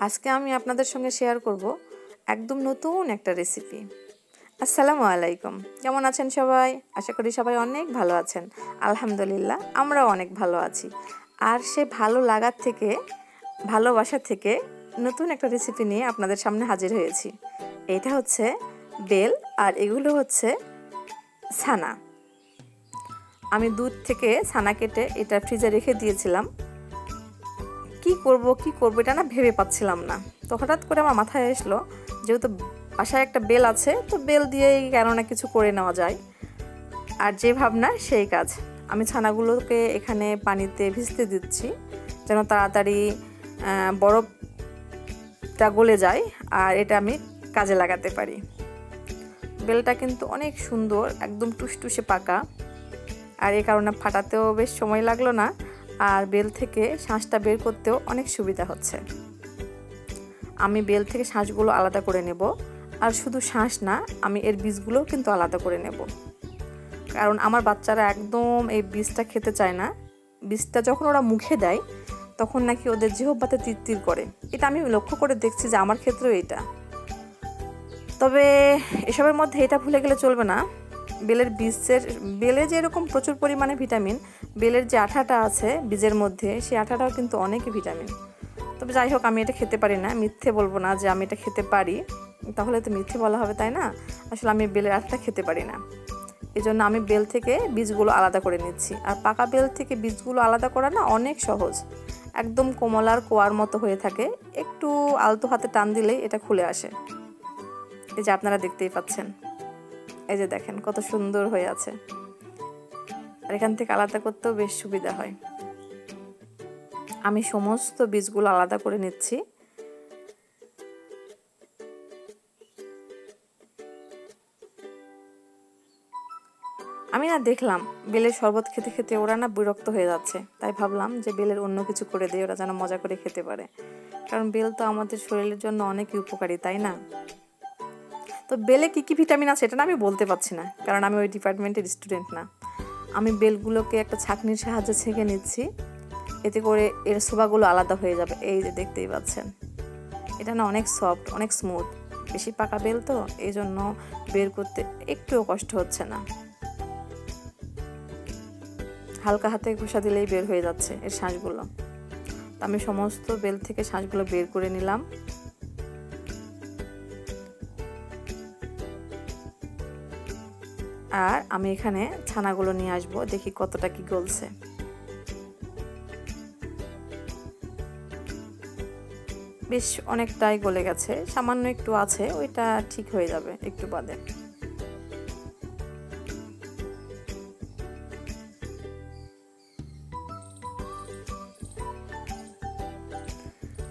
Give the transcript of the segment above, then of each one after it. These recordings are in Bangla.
আজকে আমি আপনাদের সঙ্গে শেয়ার করব একদম নতুন একটা রেসিপি আসসালামু আলাইকুম। কেমন আছেন সবাই? আশা করি সবাই অনেক ভালো আছেন। আলহামদুলিল্লাহ, আমরাও অনেক ভালো আছি। আর সে ভালো লাগার থেকে, ভালোবাসা থেকে নতুন একটা রেসিপি নিয়ে আপনাদের সামনে হাজির হয়েছি। এটা হচ্ছে বেল আর এগুলো হচ্ছে ছানা। আমি দুধ থেকে ছানা কেটে এটা ফ্রিজে রেখে দিয়েছিলাম। কি করব কি করব এটা না ভেবে পাচ্ছিলাম না। তো হঠাৎ করে আমার মাথায় আসলো, যেহেতু বাসায় একটা বেল আছে, তো বেল দিয়েই কেন না কিছু করে নেওয়া যায়। আর যে ভাবনা, সেই কাজ। আমি ছানাগুলোকে এখানে পানিতে ভিজতে দিচ্ছি, যেন তাড়াতাড়ি বরফটা গলে যায়, আর এটা আমি কাজে লাগাতে পারি। বেলটা কিন্তু অনেক সুন্দর, একদম টুসটুসে পাকা। আর এই কারণে ফাটাতেও বেশ সময় লাগল না। আর বেল থেকে শাঁসটা বের করতেও অনেক সুবিধা হচ্ছে। আমি বেল থেকে শাঁসগুলো আলাদা করে নেব, আর শুধু শাঁস না, আমি এর বীজগুলোও কিন্তু আলাদা করে নেব। কারণ আমার বাচ্চারা একদম এই বীজটা খেতে চায় না। বীজটা যখন ওরা মুখে দেয়, তখন নাকি ওদের জিহব্বাতে তির করে। এটা আমি লক্ষ্য করে দেখছি যে আমার ক্ষেত্রেও এটা। তবে এসবের মধ্যে এটা ভুলে গেলে চলবে না। বেলের বীজের, বেলে যে এরকম প্রচুর পরিমাণে ভিটামিন, বেলের যে আঠাটা আছে বীজের মধ্যে, সেই আঠাটাও কিন্তু অনেক ভিটামিন। তবে যাই হোক, আমি এটা খেতে পারি না। মিথ্যে বলব না যে আমি এটা খেতে পারি। তাহলে তো মিথ্যে বলা হবে, তাই না? আসলে আমি বেলের আঠাটা খেতে পারি না। এই জন্য আমি বেল থেকে বীজগুলো আলাদা করে নিচ্ছি। আর পাকা বেল থেকে বীজগুলো আলাদা করা না অনেক সহজ। একদম কোমলার কোয়ার মতো হয়ে থাকে। একটু আলতো হাতে টান দিলেই এটা খুলে আসে। এই যে আপনারা দেখতেই পাচ্ছেন। এই যে দেখেন, কত সুন্দর হয়ে আছে। আর এখান থেকে আলাদা করতেও বেশ সুবিধা হয়। আমি সমস্ত বীজগুলো আলাদা করে নিচ্ছি। আমি না দেখলাম, বেলের শরবত খেতে খেতে ওরা না বিরক্ত হয়ে যাচ্ছে। তাই ভাবলাম যে বেলের অন্য কিছু করে দিয়ে ওরা যেন মজা করে খেতে পারে। কারণ বেল তো আমাদের শরীরের জন্য অনেকই উপকারী, তাই না? তো বেলে কী কী ভিটামিন আছে এটা না আমি বলতে পারছি না, কারণ আমি ওই ডিপার্টমেন্টের স্টুডেন্ট না। আমি বেলগুলোকে একটা ছাঁকনির সাহায্যে ছেঁকে নিচ্ছি, এতে করে এর শোভাগুলো আলাদা হয়ে যাবে, এই যে দেখতেই পাচ্ছেন। এটা না অনেক সফট, অনেক স্মুথ, বেশি পাকা বেল তো এই জন্য বের করতে একটুও কষ্ট হচ্ছে না। হালকা হাতে ঘষা দিলেই বের হয়ে যাচ্ছে এর শ্বাসগুলো আমি সমস্ত বেল থেকে শ্বাসগুলো বের করে নিলাম। আর আমি এখানে ছানাগুলো নিয়ে আসব, দেখি কতটা কি গলছে। বেশ অনেকটাই গলে গেছে, সামান্য একটু আছে, ওইটা ঠিক হয়ে যাবে একটু বাদে।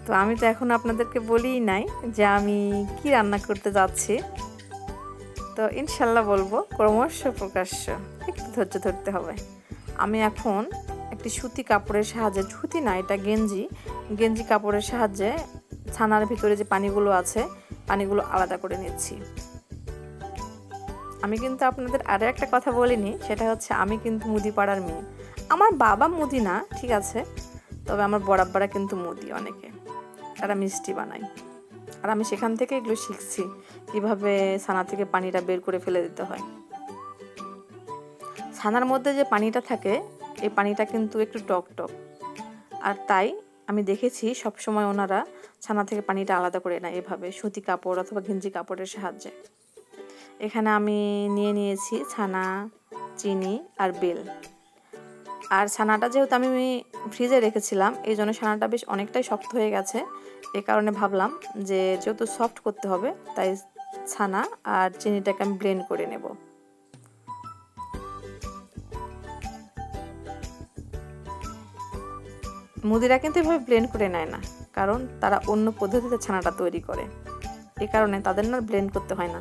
তো আমি তো এখন আপনাদেরকে বলিই নাই যে আমি কি রান্না করতে যাচ্ছি। তো ইনশাল্লাহ বলব, ক্রমশ প্রকাশ্য। একটু ধৈর্য ধরতে হবে। আমি এখন একটি সুতি কাপড়ের সাহায্যে, সুতি না, এটা গেঞ্জি। গেঞ্জি কাপড়ের সাহায্যে ছানার ভিতরে যে পানিগুলো আছে, পানিগুলো আলাদা করে নিচ্ছি। আমি কিন্তু আপনাদের আরও একটা কথা বলিনি, সেটা হচ্ছে আমি কিন্তু মুদি পাড়ার মেয়ে। আমার বাবা মুদি না, ঠিক আছে? তবে আমার বরাব্বারা কিন্তু মুদি অনেকে। তারা মিষ্টি বানায়। আর আমি সেখান থেকে এগুলো শিখছি, কীভাবে ছানা থেকে পানিটা বের করে ফেলে দিতে হয়। ছানার মধ্যে যে পানিটা থাকে, এই পানিটা কিন্তু একটু টক টক। আর তাই আমি দেখেছি সবসময় ওনারা ছানা থেকে পানিটা আলাদা করে নেয় এভাবে, সুতি কাপড় অথবা ঘিঞ্জি কাপড়ের সাহায্যে। এখানে আমি নিয়ে নিয়েছি ছানা, চিনি আর বেল। আর ছানাটা যেহেতু আমি ফ্রিজে রেখেছিলাম, এই জন্য ছানাটা বেশ অনেকটাই শক্ত হয়ে গেছে। এ কারণে ভাবলাম যে যেহেতু সফট করতে হবে, তাই ছানা আর চিনিটাকে আমি ব্লেন্ড করে নেব। মুদিরা কিন্তু এভাবে ব্লেন্ড করে নেয় না, কারণ তারা অন্য পদ্ধতিতে ছানাটা তৈরি করে। এ কারণে তাদের না ব্লেন্ড করতে হয় না।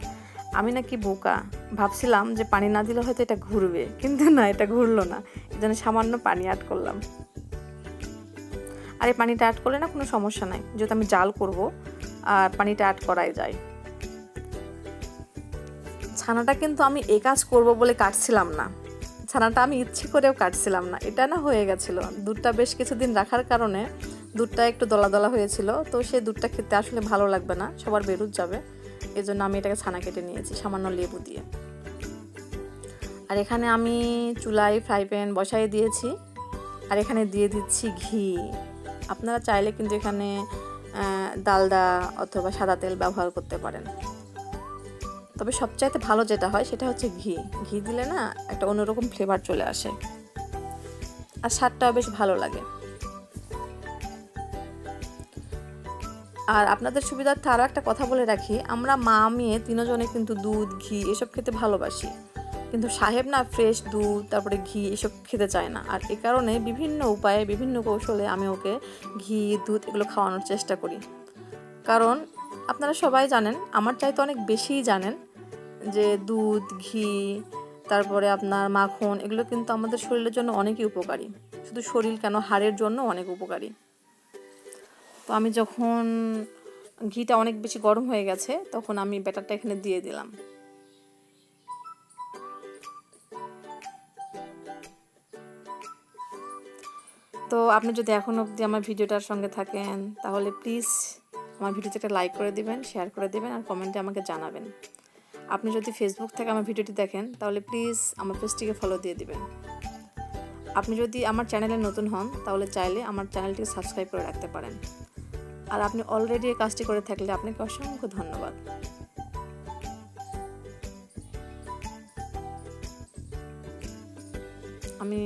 আমি নাকি বোকা ভাবছিলাম যে পানি না দিলে হয়তো এটা ঘুরবে, কিন্তু না, এটা ঘুরলো না। এই জন্য সামান্য পানি অ্যাড করলাম। আর এই পানিটা অ্যাড করলে না কোনো সমস্যা নাই, যেহেতু আমি জাল করব, আর পানিটা অ্যাড করাই যায়। ছানাটা কিন্তু আমি এ কাজ করব বলে কাটছিলাম না। ছানাটা আমি ইচ্ছে করেও কাটছিলাম না। এটা না হয়ে গেছিল। দুধটা বেশ কিছুদিন রাখার কারণে দুধটা একটু দলা দলা হয়েছিল, তো সেই দুধটা খেতে আসলে ভালো লাগবে না, সবার বেরুত যাবে। এই জন্য আমি এটাকে ছানা কেটে নিয়েছি, সামান্য লেবু দিয়ে। আর এখানে আমি চুলায় ফ্রাই প্যান বসাই দিয়েছি, আর এখানে দিয়ে দিচ্ছি ঘি। আপনারা চাইলে কিন্তু এখানে ডালদা অথবা সাদা তেল ব্যবহার করতে পারেন। তবে সবচাইতে ভালো যেটা হয় সেটা হচ্ছে ঘি। ঘি দিলে না একটা অন্যরকম ফ্লেভার চলে আসে। আর স্বাদটাও বেশ ভালো লাগে। আর আপনাদের সুবিধার্থে আরও একটা কথা বলে রাখি, আমরা মা, মেয়ে তিনজনে কিন্তু দুধ, ঘি এসব খেতে ভালোবাসি। কিন্তু সাহেব না ফ্রেশ দুধ, তারপরে ঘি এসব খেতে চায় না। আর এ কারণে বিভিন্ন উপায়ে, বিভিন্ন কৌশলে আমি ওকে ঘি, দুধ এগুলো খাওয়ানোর চেষ্টা করি। কারণ আপনারা সবাই জানেন, আমার চাইতে অনেক বেশিই জানেন যে দুধ, ঘি, তারপরে আপনার মাখন এগুলো কিন্তু আমাদের শরীরের জন্য অনেকই উপকারী। শুধু শরীর কেন, হাড়ের জন্য অনেক উপকারী। তো আমি যখন ঘিটা অনেক বেশি গরম হয়ে গেছে, তখন আমি ব্যাটারটা এখানে দিয়ে দিলাম। তো আপনি যদি এখন অবধি আমার ভিডিওটার সঙ্গে থাকেন, তাহলে প্লিজ আমার ভিডিওতে একটা লাইক করে দিবেন শেয়ার করে দিবেন, আর কমেন্টে আমাকে জানাবেন। আপনি যদি ফেসবুক থেকে আমার ভিডিওটি দেখেন, তাহলে প্লিজ আমার পেজটিকে ফলো দিয়ে দিবেন। আপনি যদি আমার চ্যানেলে নতুন হন, তাহলে চাইলে আমার চ্যানেলটিকে সাবস্ক্রাইব করে রাখতে পারেন। আর আপনি অলরেডি এই কাজটি করে থাকলে আপনাকে অসংখ্য ধন্যবাদ। আমি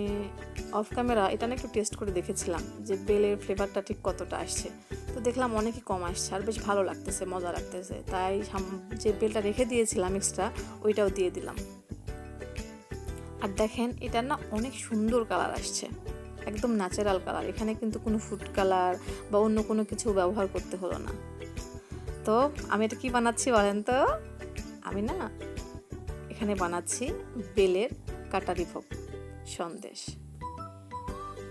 অফ ক্যামেরা এটা না একটু টেস্ট করে দেখেছিলাম যে বেলের ফ্লেভারটা ঠিক কতটা আসছে। তো দেখলাম অনেকই কম আসছে আর বেশ ভালো লাগতেছে, মজা লাগতেছে। তাই যে বেলটা রেখে দিয়েছিলাম এক্সট্রা ওইটাও দিয়ে দিলাম। আর দেখেন এটা না অনেক সুন্দর কালার আসছে। একদম ন্যাচারাল কালার এখানে কিন্তু কোনো ফুড কালার বা অন্য কোনো কিছু ব্যবহার করতে হলো না। তো আমি এটা কি বানাচ্ছি বলেন তো? আমি না এখানে বানাচ্ছি বেলের কাটারি ভোগ সন্দেশ।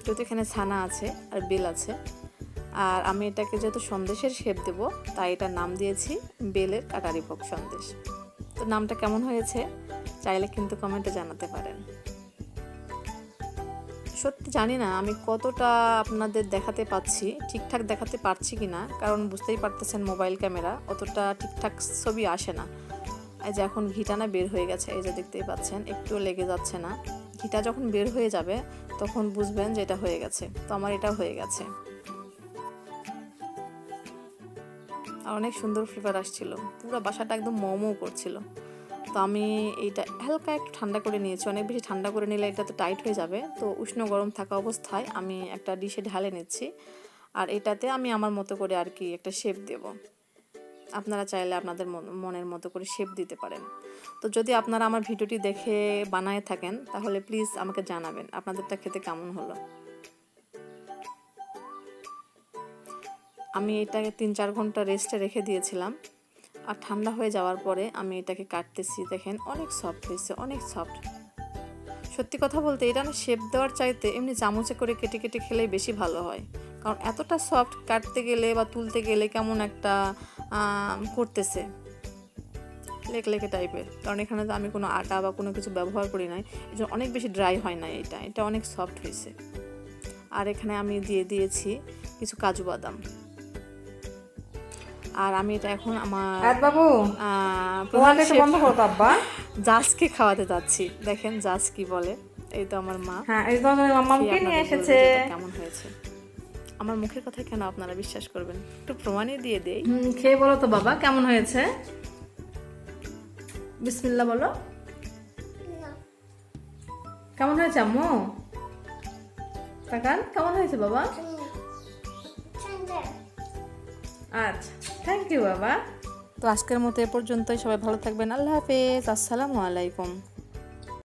যেহেতু এখানে ছানা আছে আর বেল আছে, আর আমি এটাকে যেহেতু সন্দেশের শেপ দেব, তাই এটার নাম দিয়েছি বেলের কাটারি ভোগ সন্দেশ। তো নামটা কেমন হয়েছে? চাইলে কিন্তু কমেন্টে জানাতে পারেন। সত্যি জানি না, আমি কতটা আপনাদের দেখাতে পাচ্ছি, ঠিকঠাক দেখাতে পারছি কি না কারণ বুঝতেই পারতেছেন মোবাইল ক্যামেরা অতটা ঠিকঠাক ছবি আসে না। এই যে এখন ঘিটা না বের হয়ে গেছে, এই যে দেখতেই পাচ্ছেন, একটুও লেগে যাচ্ছে না। ঘিটা যখন বের হয়ে যাবে, তখন বুঝবেন যে এটা হয়ে গেছে। তো আমার এটা হয়ে গেছে। অনেক সুন্দর ফ্লেভার আসছিল। পুরো বাসাটা একদম মমও করছিল। তো আমি এইটা হালকা একটু ঠান্ডা করে নিয়েছি। অনেক বেশি ঠান্ডা করে নিলে এটা তো টাইট হয়ে যাবে। তো উষ্ণ গরম থাকা অবস্থায় আমি একটা ডিশে ঢালে নিচ্ছি। আর এটাতে আমি আমার মতো করে আর কি একটা শেপ দেব। আপনারা চাইলে আপনাদের মনের মতো করে শেপ দিতে পারেন। তো যদি আপনারা আমার ভিডিওটি দেখে বানায় থাকেন, তাহলে প্লিজ আমাকে জানাবেন, আপনাদেরটা খেতে কেমন হলো। আমি এটাকে তিন চার ঘণ্টা রেস্টে রেখে দিয়েছিলাম। আর ঠান্ডা হয়ে যাওয়ার পরে আমি এটাকে কাটতেছি, দেখেন, অনেক সফট হয়েছে, অনেক সফট সত্যি কথা বলতে এটা না শেপ দেওয়ার চাইতে এমনি চামচে করে কেটে কেটে খেলেই বেশি ভালো হয়। কারণ এতটা সফট কাটতে গেলে বা তুলতে গেলে কেমন একটা করতেছে। লেক, লেকে টাইপের কারণ এখানে তো আমি কোনো আটা বা কোনো কিছু ব্যবহার করি নাই এই জন্য অনেক বেশি ড্রাই হয় না এটা। এটা অনেক সফট হয়েছে। আর এখানে আমি দিয়ে দিয়েছি কিছু কাজু বাদাম। আর আমি এটা এখন আমার বাবু বন্ধ করো আব্বা। জাজকে খাওয়াতে যাচ্ছি। দেখেন জাজ কি বলে। এই তো আমার মা। হ্যাঁ এই তো তোমার নিয়ে এসেছে। কেমন হয়েছে। আমার মুখের কথা কেন আপনারা বিশ্বাস করবেন? একটু প্রমাণই দিয়ে দেই। খেয়ে বলো তো বাবা কেমন হয়েছে? বিসমিল্লাহ বলো। কেমন হয়েছে আম্মু? তাকান কেমন হয়েছে বাবা? আচ্ছা থ্যাংক ইউ বাবা। তো আজকের মতো এ পর্যন্তই, সবাই ভালো থাকবেন, আল্লাহ হাফেজ, আসসালামু আলাইকুম।